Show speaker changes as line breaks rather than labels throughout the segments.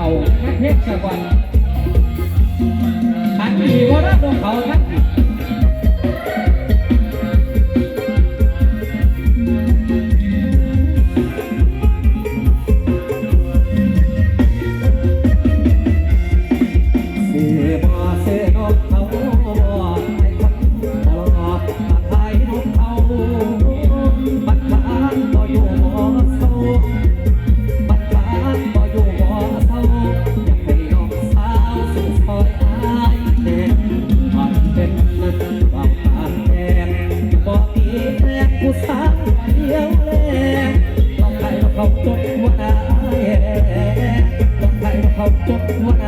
เขานักเพชรสวรรค์อัน
ดีวรดงเขานัก ทุกวัน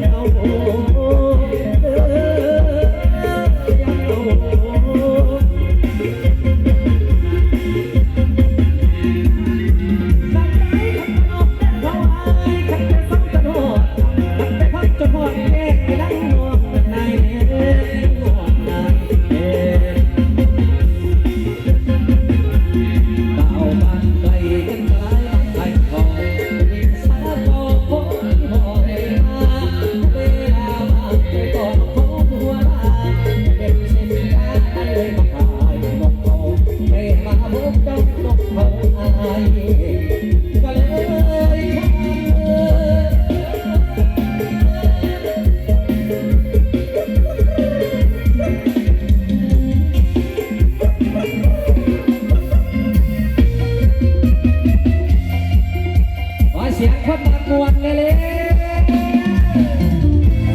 Não. amor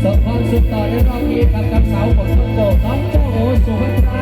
ส่งความสุขต่อในรอบนี้กับกับสาวของน้งโจน้องเจ้าโอสุภัทร